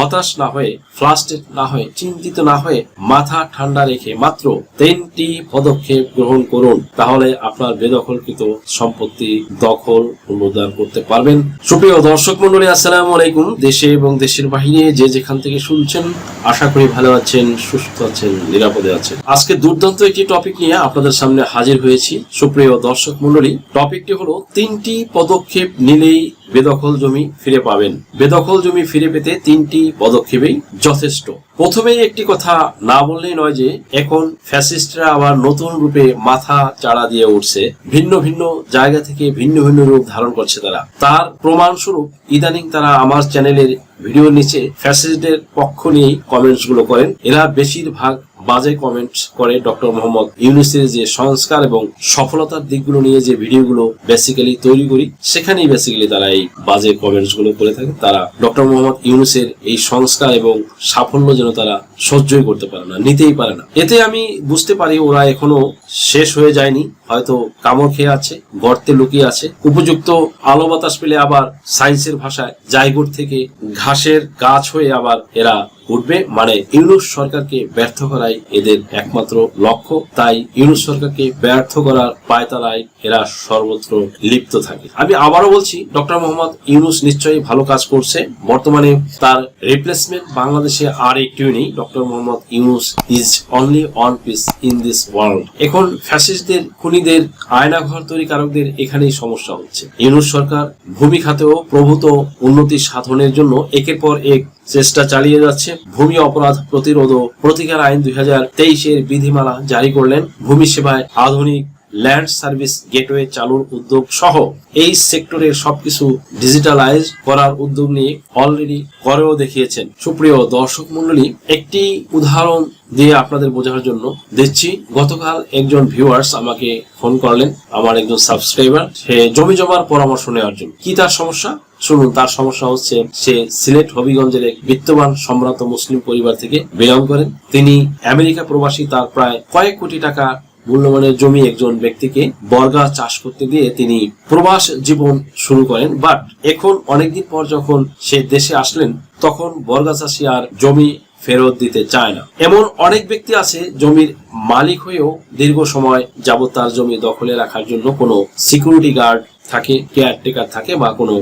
হতাশ না হয়ে ফ্লাস্টেড না হয়ে, চিন্তিত না হয়ে মাথা ঠান্ডা রেখে মাত্র তিনটি পদক্ষেপ গ্রহণ করুন। তাহলে আপনার বেদখলকৃত সম্পত্তি দখল পুনরুদ্ধার করতে পারবেন। সুপ্রিয় দর্শক মন্ডলী আসসালামু আলাইকুম। দেশে এবং দেশের বাহিরে যে যেখান থেকে শুনছেন, আশা করি ভালো আছেন, সুস্থ আছেন, নিরাপদে আছেন। আজকে দুর্দান্ত একটি টপিক নিয়ে আপনাদের সামনে হাজির হয়েছি। সুপ্রিয় দর্শক মন্ডলী টপিকটি হলো তিনটি পদক্ষেপ নিলেই বেদখল জমি ফিরে পাবেন। বেদখল জমি ফিরে পেতে তিনটি পদক্ষেপেই যথেষ্ট। প্রথমেই একটি কথা না বললেই নয় যে, এখন ফ্যাসিস্টরা আবার নতুন রূপে মাথা চাড়া দিয়ে উঠছে। ভিন্ন ভিন্ন জায়গা থেকে ভিন্ন ভিন্ন রূপ ধারণ করছে তারা। তার প্রমাণস্বরূপ ইদানিং তারা আমার চ্যানেলের ভিডিওর নিচে ফ্যাসিস্টদের পক্ষ নিয়েই কমেন্টসগুলো করেন। এরা বেশিরভাগ বাজে কমেন্টস করে ডক্টর মোহাম্মদ ইউনুসের যে সংস্কার এবং সফলতার দিকগুলো নিয়ে যে ভিডিওগুলো বেসিক্যালি তৈরি করি, সেখানেই বেসিক্যালি তারা এই বাজে কমেন্টসগুলো করে থাকে। তারা ডক্টর মোহাম্মদ ইউনুসের এই সংস্কার এবং সাফল্য যেন তারা সহ্যই করতে পারে না, নিতেই পারে না। এতে আমি বুঝতে পারি ওরা এখনও শেষ হয়ে যায়নি, হয়তো কামড় খেয়ে আছে, গর্তে লুকিয়ে আছে। উপযুক্ত আলো বাতাস পেলে আবার সায়েন্সের ভাষায় জায়গুট থেকে ঘাসের গাছ হয়ে আবার এরা উঠবে। মানে ইউনুস সরকারকে ব্যর্থ করাই এদের একমাত্র লক্ষ্য। তাই ইউনুস সরকারকে ব্যর্থ করার পায়তালায় এরা সর্বত্র লিপ্ত থাকে। আমি আবারও বলছি, ডক্টর মোহাম্মদ ইউনুস নিশ্চয়ই ভালো কাজ করছে। বর্তমানে তার রিপ্লেসমেন্ট বাংলাদেশে আর একটিও নেই। Doctor Muhammad Yunus is only one peace in this world এখন ফ্যাসিস্টদের, খুনিদের, আয়নাঘর তৈরিকারকদের এখানেই সমস্যা হচ্ছে। ইউনুস সরকার ভূমি খাতেও প্রভূত উন্নতি সাধনের জন্য একের পর এক চেষ্টা চালিয়ে যাচ্ছে। ভূমি অপরাধ প্রতিরোধ ও প্রতিকার আইন দুই হাজার তেইশের বিধিমালা জারি করলেন। ভূমি সেবায় আধুনিক ল্যান্ড সার্ভিস গেটওয়ে চালুর উদ্যোগ সহ এই সেক্টরের সবকিছু ডিজিটালাইজ করার উদ্যোগ নিয়ে অলরেডি করেও দেখিয়েছেন। সুপ্রিয় দর্শক মন্ডলী একটি উদাহরণ দিয়ে আপনাদের বোঝার জন্য দিচ্ছি। গতকাল একজন ভিউয়ার্স আমাকে ফোন করলেন, আমার একজন সাবস্ক্রাইবার সে জমি জমার পরামর্শ নেওয়ার জন্য। কি তার সমস্যা? শুনুন, তার সমস্যা হচ্ছে সে সিলেট হবিগঞ্জের এক বিত্তবান সম্ভ্রান্ত মুসলিম পরিবার থেকে বিলং করেন। তিনি আমেরিকা প্রবাসী, তার প্রায় কয়েক কোটি টাকা মূল্যমানের জমি একজন ব্যক্তিকে বর্গা চাষ করতে দিয়ে তিনি প্রবাস জীবন শুরু করেন। বাট এখন অনেকদিন পর যখন সে দেশে আসলেন, তখন বর্গা চাষি আর জমি ফেরত দিতে চায় না। এমন অনেক ব্যক্তি আছে, জমির মালিক হয়েও দীর্ঘ সময় যাবত তার জমি দখলে রাখার জন্য কোনো সিকিউরিটি গার্ড থাকে কেয়ারটেকার থাকে বা কোনো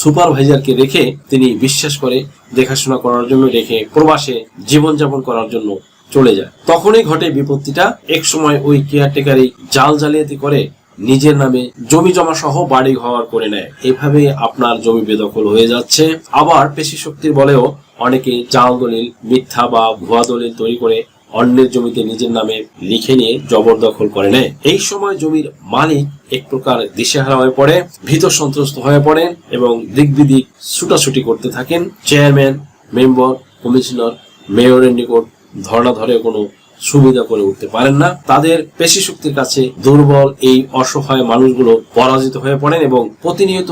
সুপারভাইজারকে রেখে তিনি বিশ্বাস করে দেখাশোনা করার জন্য রেখে প্রবাসে জীবনযাপন করার জন্য চলে যায়। তখনই ঘটে বিপত্তিটা। এক সময় ওই কেয়ারটেকারই জাল জালিয়াতি করে নিজের নামে জমি জমা সহ বাড়ি ঘর করে নেয়। এভাবে আপনার জমি বেদখল হয়ে যাচ্ছে। আবার পেশি শক্তির বলেও অনেকে জাল দলিল, মিথ্যা বা ভুয়া দলিল তৈরি করে অন্যের জমিতে নিজের নামে লিখে নিয়ে জবরদখল করে নেয়। এই সময় জমির মালিক এক প্রকার দিশেহারা হয়ে পড়ে, ভীত সন্ত্রস্ত হয়ে পড়েন এবং দিক বিদিক ছুটাছুটি করতে থাকেন। চেয়ারম্যান, মেম্বার, কমিশনার, মেয়রের নিকট ধর্ণা ধরে কোনো সুবিধা করে উঠতে পারেন না। তাদের পেশি শক্তির কাছে দুর্বল এই অসহায় মানুষগুলো পরাজিত হয়ে পড়েন এবং প্রতিনিয়ত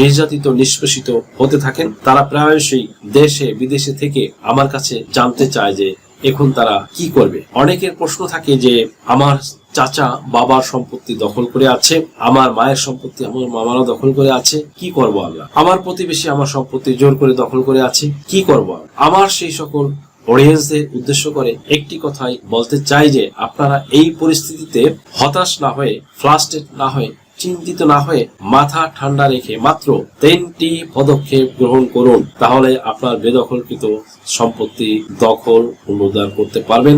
নির্যাতিত, নিষ্পেষিত হতে থাকেন। তারা প্রায়শই দেশে, বিদেশে থেকে আমার কাছে জানতে চায় যে এখন তারা কি করবে। অনেকের প্রশ্ন থাকে যে, আমার চাচা বাবার সম্পত্তি দখল করে আছে, আমার মায়ের সম্পত্তি আমার মামারা দখল করে আছে, কি করব আমরা? আমার প্রতিবেশী আমার সম্পত্তি জোর করে দখল করে আছে, কি করব আমরা? আমার সেই সকল অডিয়েন্সদের উদ্দেশ্য করে একটি কথাই বলতে চাই যে, আপনারা এই পরিস্থিতিতে হতাশ না হয়ে ফ্লাস্টেড না হয়ে, চিন্তিত না হয়ে মাথা ঠান্ডা রেখে মাত্র তিনটি পদক্ষেপ গ্রহণ করুন। তাহলে আপনার বেদখলকৃত সম্পত্তি দখল পুনরুদ্ধার করতে পারবেন,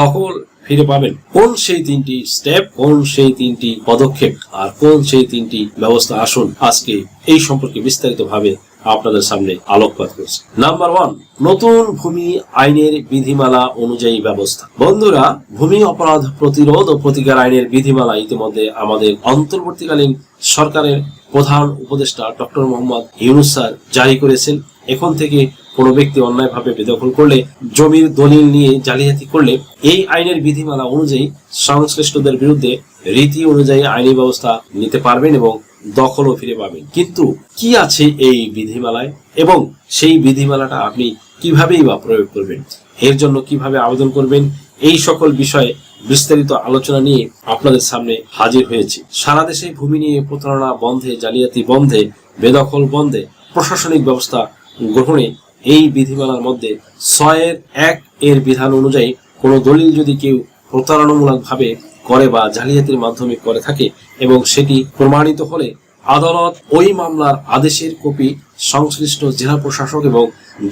দখল ফিরে পাবেন। কোন সেই তিনটি স্টেপ কোন সেই তিনটি পদক্ষেপ, আর কোন সেই তিনটি ব্যবস্থা আসুন। আজকে এই সম্পর্কে বিস্তারিত ভাবে আপনাদের সামনে আলোকপাত করছি। নাম্বার ওয়ান নতুন ভূমি আইনের বিধিমালা অনুযায়ী ব্যবস্থা। বন্ধুরা, ভূমি অপরাধ প্রতিরোধ ও প্রতিকার আইনের বিধিমালা ইতিমধ্যে আমাদের অন্তর্বর্তীকালীন সরকারের প্রধান উপদেষ্টা ডক্টর মোহাম্মদ ইউনুস স্যার জারি করেছেন। এখন থেকে কোনো ব্যক্তি অন্যায়ভাবে বেদখল করলে, জমির দলিল নিয়ে জালিয়াতি করলে, এই আইনের বিধিমালা অনুযায়ী সংশ্লিষ্টদের বিরুদ্ধে রীতি অনুযায়ী আইনি ব্যবস্থা নিতে পারবেন এবং দখলও ফিরে পাবেন। কিন্তু কি আছে এই বিধিমালায়? এবং সেই বিধিমালাটা আপনি কিভাবেই বা প্রয়োগ করবেন? এর জন্য কীভাবে আবেদন করবেন? এই সকল বিষয়ে বিস্তারিত আলোচনা নিয়ে আপনাদের সামনে হাজির হয়েছি। সারা দেশে ভূমি নিয়ে প্রতারণা বন্ধে, জালিয়াতি বন্ধে, বেদখল বন্ধে প্রশাসনিক ব্যবস্থা গ্রহণে এই বিধিমালার মধ্যে ছয়ের এক এর বিধান অনুযায়ী কোনো দলিল যদি কেউ প্রতারণামূলক ভাবে করে বা জালিয়াতির মাধ্যমে করে থাকে এবং সেটি প্রমাণিত হলে আদালত ওই মামলার আদেশের কপি সংশ্লিষ্ট জেলা প্রশাসক এবং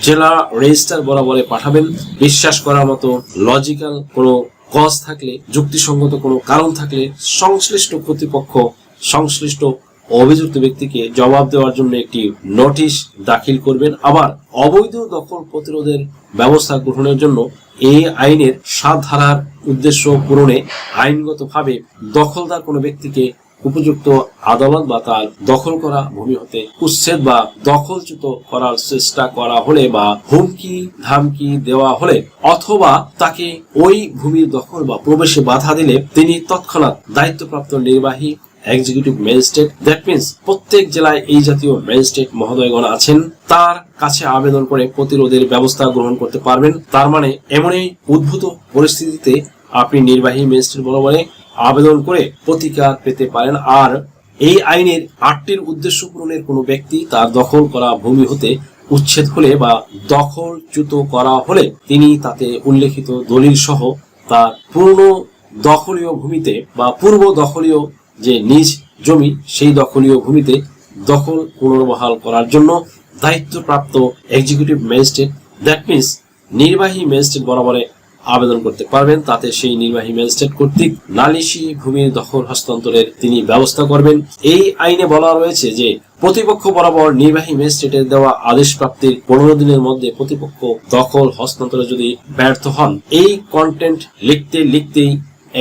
জেলা রেজিস্ট্রার বরাবরে পাঠাবেন। বিশ্বাস করার মতো লজিক্যাল কোনো কজ থাকলে, যুক্তিসঙ্গত কোনো কারণ থাকলে সংশ্লিষ্ট কর্তৃপক্ষ সংশ্লিষ্ট অভিযুক্ত ব্যক্তিকে জবাব দেওয়ার জন্য একটি নোটিশ দাখিল করবেন। আবার অবৈধ দখল প্রতিরোধের ব্যবস্থা গ্রহণের জন্য এই আইনের সাত ধারার উদ্দেশ্য পূরণে আইনগতভাবে দখলদার কোনো ব্যক্তিকে উপযুক্ত আদালত বা তার দখল করা ভূমি হতে উচ্ছেদ বা দখলচ্যুত করার চেষ্টা করা হলে বা হুমকি, ধামকি দেওয়া হলে অথবা তাকে ওই ভূমির দখল বা প্রবেশে বাধা দিলে তিনি তৎক্ষণাৎ দায়িত্বপ্রাপ্ত নির্বাহী এক্সিকিউটিভ ম্যাজিস্ট্রেট দ্যাট মিন্স প্রত্যেক জেলায় এই জাতীয় ম্যাজিস্ট্রেট মহোদয়গণ আছেন। তার কাছে আবেদন করে প্রতিরোধের ব্যবস্থা গ্রহণ করতে পারবেন। তার মানে এমনই উদ্ভূত পরিস্থিতিতে আপনি নির্বাহী ম্যাজিস্ট্রেট বরাবরে আবেদন করে প্রতিকার পেতে পারেন। আর এই আইনের আটটির উদ্দেশ্য পূরণের কোনো ব্যক্তি তার দখল করা ভূমি হতে উচ্ছেদ হলে বা দখলচ্যুত করা হলে তিনি তাতে উল্লেখিত দলিল সহ তার পূর্ণ দখলীয় ভূমিতে বা পূর্ব দখলীয় যে নিজ জমি, সেই দখলীয় ভূমিতে দখল পুনর্বহাল করার জন্য দায়িত্বপ্রাপ্ত এক্সিকিউটিভ ম্যাজিস্ট্রেট দ্যাট মিন্স নির্বাহী ম্যাজিস্ট্রেট বরাবরে আবেদন করতে পারবেন, তাতে সেই নির্বাহী ম্যাজিস্ট্রেট কর্তৃক নালিশি ভূমির দখল হস্তান্তরের তিনি ব্যবস্থা করবেন। এই আইনে বলা রয়েছে যে, প্রতিপক্ষ বরাবর নির্বাহী ম্যাজিস্ট্রেটের দেওয়া আদেশ প্রাপ্তির পনেরো দিনের মধ্যে প্রতিপক্ষ দখল হস্তান্তরে যদি ব্যর্থ হন। এই কন্টেন্ট লিখতে লিখতেই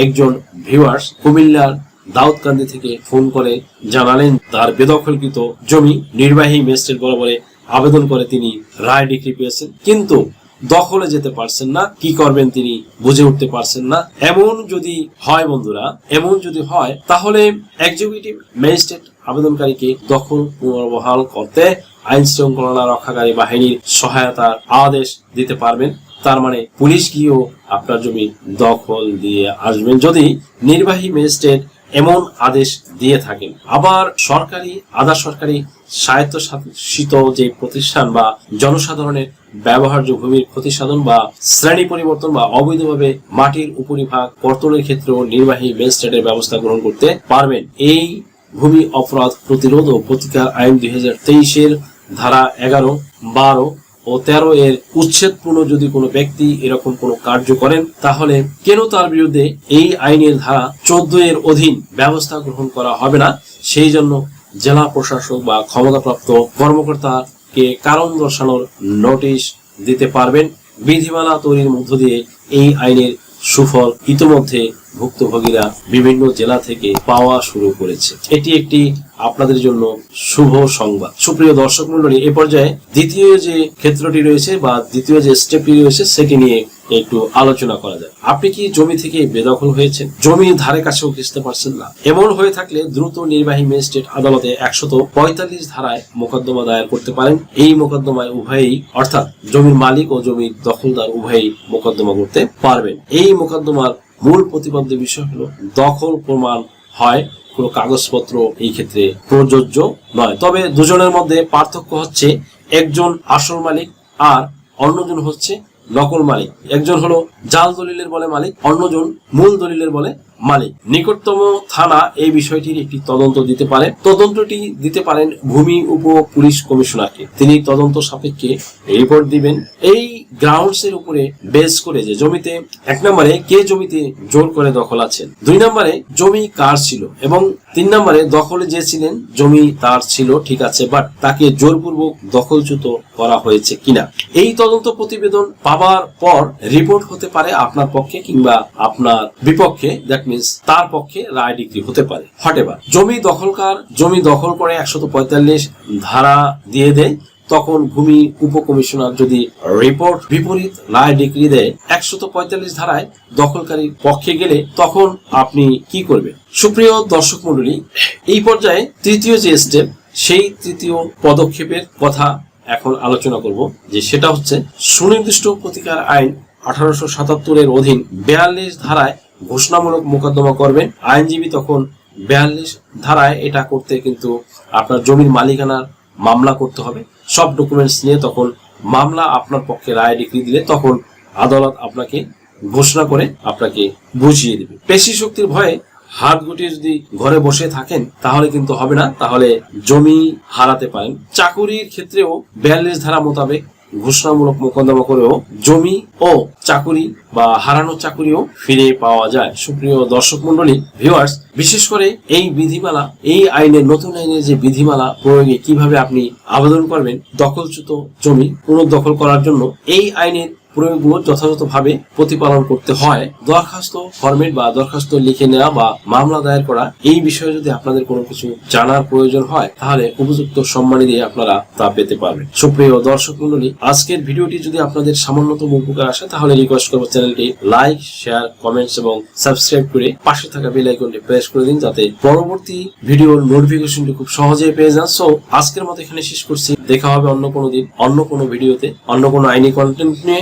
একজন ভিউয়ার্স কুমিল্লার দাউদকান্দি থেকে ফোন করে জানালেন, তার বেদখলকৃত জমি নির্বাহী ম্যাজিস্ট্রেট বরাবরে আবেদন করে তিনি রায় ডিগ্রি পেয়েছেন। কিন্তু দখলে যেতে পারছেন না, কি করবেন তিনি বুঝে উঠতে পারছেন না। এমন যদি হয় বন্ধুরা, এমন যদি হয়, তাহলে এক্সিকিউটিভ ম্যাজিস্ট্রেট আবেদনকারীকে দখল পুনর্বহাল করতে আইন শৃঙ্খলা রক্ষাকারী বাহিনীর সহায়তার আদেশ দিতে পারবেন। তার মানে পুলিশ গিয়েও আপনার জমি দখল দিয়ে আসবেন। যদি নির্বাহী ম্যাজিস্ট্রেট এমন আদেশ দিয়ে থাকেন। আবার সরকারি, আধা সরকারি স্বায়ত্তশাসিত যে প্রতিষ্ঠান বা জনসাধারণের ব্যবহার্য ভূমির ক্ষতিসাধন বা শ্রেণি পরিবর্তন বা অবৈধভাবে মাটির উপরিভাগ কর্তনের ক্ষেত্রেও নির্বাহী ম্যাজিস্ট্রেটের ব্যবস্থা গ্রহণ করতে পারবেন। এই ভূমি অপরাধ প্রতিরোধ ও প্রতিকার আইন দুই হাজার তেইশের ধারা এগারো, বারো ও তেরো এর উচ্ছেদপূর্ণ যদি কোনো ব্যক্তি এরকম কোনো কার্য করেন, তাহলে কেন তার বিরুদ্ধে এই আইনের ধারা চোদ্দ এর অধীন ব্যবস্থা গ্রহণ করা হবে না? সেই জন্য জেলা প্রশাসক বা ক্ষমতাপ্রাপ্ত কর্মকর্তাকে কারণ দর্শানোর নোটিশ দিতে পারবেন। বিধিমালা তৈরির মধ্য দিয়ে এই আইনের সুফল ইতোমধ্যে ভুক্তভোগীরা বিভিন্ন জেলা থেকে পাওয়া শুরু করেছে। এটি একটি আপনাদের জন্য শুভ সংবাদ। সুপ্রিয় দর্শক মন্ডলী এ পর্যায়ে দ্বিতীয় যে ক্ষেত্রটি রয়েছে বা দ্বিতীয় যে স্টেপটি রয়েছে, সেটি নিয়ে একটু আলোচনা করা যায় আপনি কি জমি থেকে বেদখল হয়েছেন? জমির ধারে কাছেও ঘেসতে পারছেন না। এমন হয়ে থাকলে দ্রুত নির্বাহী ম্যাজিস্ট্রেট আদালতে একশত পঁয়তাল্লিশ ধারায় মোকদ্দমা দায়ের করতে পারেন। এই মোকদ্দমায় উভয়ই, অর্থাৎ জমির মালিক ও জমির দখলদার উভয়ই মোকদ্দমা করতে পারবেন। এই মোকদ্দমার মূল প্রতিপাদ্য বিষয় হলো, দখল প্রমাণ হয়, কোনো কাগজপত্র এই ক্ষেত্রে প্রযোজ্য নয়। তবে দুজনের মধ্যে পার্থক্য হচ্ছে, একজন আসল মালিক আর অন্যজন হচ্ছে নকল মালিক। একজন হলো জাল দলিলের বলে মালিক, অন্যজন মূল দলিলের বলে মালিক। নিকটতম থানা এই বিষয়টির একটি তদন্ত দিতে পারে। তদন্তটি দিতে পারেন ভূমি উপ পুলিশ কমিশনারকে। তিনি তদন্ত সাপেক্ষে রিপোর্ট দিবেন। এই গ্রাউন্ডস এর উপরে বেস করে যে জমিতে এক নম্বরে কে জমিতে জোর করে দখল আছেন, দুই নম্বরে জমি কার ছিল এবং তিন নম্বরে দখলে যে ছিলেন, জমি তার ছিল, ঠিক আছে বাট তাকে জোরপূর্বক দখলচ্যুত করা হয়েছে কিনা। এই তদন্ত প্রতিবেদন পাবার পর রিপোর্ট হতে পারে আপনার পক্ষে কিংবা আপনার বিপক্ষে। দ্যাট মিনস তার পক্ষে রায় ডিগ্রি হতে পারে। হটেবার জমি দখলকার জমি দখল করে একশত পঁয়তাল্লিশ ধারা দিয়ে দেয় তখন ভূমি উপকমিশনার যদি রিপোর্ট বিপরীত রায় ডিগ্রি দেয় একশত পঁয়তাল্লিশ ধারায় দখলকারীর পক্ষে গেলে তখন আপনি কি করবেন? সুপ্রিয় দর্শক মন্ডলী এই পর্যায়ে তৃতীয় যে স্টেপ সেই তৃতীয় পদক্ষেপের কথা এখন আলোচনা করব, যে সেটা হচ্ছে সুনির্দিষ্ট প্রতিকার আইন আঠারোশো সাতাত্তরের অধীন বেয়াল্লিশ ধারায় ঘোষণামূলক মোকদ্দমা করবেন। আইনজীবী তখন বেয়াল্লিশ ধারায় এটা করতে কিন্তু আপনার জমির মালিকানার মামলা করতে হবে। সব ডকুমেন্টস নিয়ে তখন মামলা আপনার পক্ষে রায় ডিগ্রি দিলে তখন আদালত আপনাকে ঘোষণা করে আপনাকে বুঝিয়ে দেবে। পেশি শক্তির ভয়ে হাত গুটিয়ে যদি ঘরে বসে থাকেন, তাহলে কিন্তু হবে না। তাহলে জমি হারাতে পারেন। চাকুরির ক্ষেত্রেও বিয়াল্লিশ ধারা মোতাবেক ঘোষণামূলক মোকদ্দমা করেও জমি ও চাকুরি বা হারানো চাকুরিও ফিরে পাওয়া যায়। সুপ্রিয় দর্শক মন্ডলী ভিউয়ার্স বিশেষ করে এই বিধিমালা, এই আইনের, নতুন আইনের যে বিধিমালা প্রয়োগে কীভাবে আপনি আবেদন করবেন, দখলচ্যুত জমি পুনর্দখল করার জন্য এই আইনের প্রয়োগগুলো যথাযথভাবে প্রতিপালন করতে হয়। দরখাস্ত ফরমেট বা দরখাস্ত লিখে নেওয়া বা মামলা দায়ের করা, এই বিষয়ে যদি আপনাদের কোনো কিছু জানার প্রয়োজন হয়, তাহলে উপযুক্ত সম্মানী দিয়ে আপনারা তা পেতে পারবেন। সুপ্রিয় দর্শক মন্ডলী আজকের ভিডিওটি যদি আপনাদের সামান্যতম উপকার আসে, তাহলে রিকোয়েস্ট করব চ্যানেলটি লাইক শেয়ার কমেন্টস এবং সাবস্ক্রাইব করে পাশে থাকা বেল আইকনটি প্রেস করে দিন, যাতে পরবর্তী ভিডিওর নোটিফিকেশনটি খুব সহজেই পেয়ে যান। সো আজকের মতো এখানে শেষ করছি। দেখা হবে অন্য কোনো দিন, অন্য কোনো ভিডিওতে, অন্য কোনো আইনি কন্টেন্ট নিয়ে।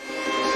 Bye.